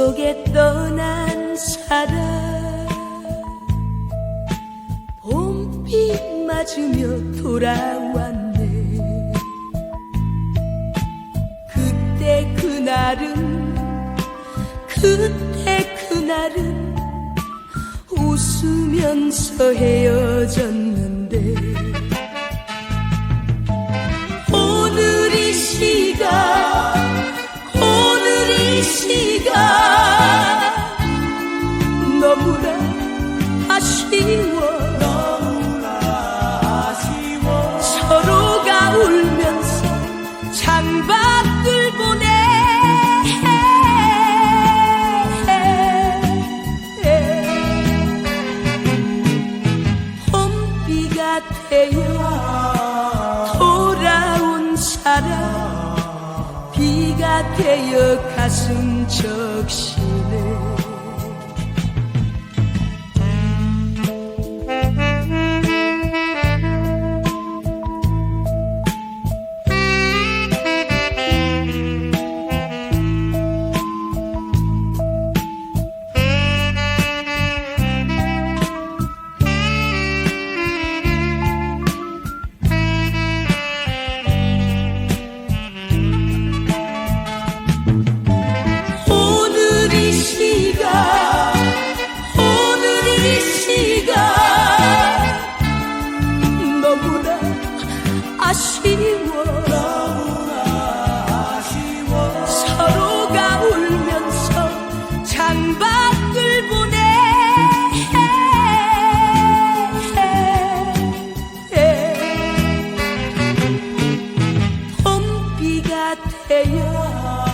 내게 떠난 사람. 봄비 맞으며 돌아왔네. 그때 그날은 그때 그날은 웃으면서 헤어졌는데. 오늘 이 시간 너무나 아쉬워. 서로가 울면서 창밖을 보내. 봄비가 되어 돌아온 사람 비가 되어 가슴 적시 아쉬워. 서로가 울면서 창밖을 보내. 봄비가 되어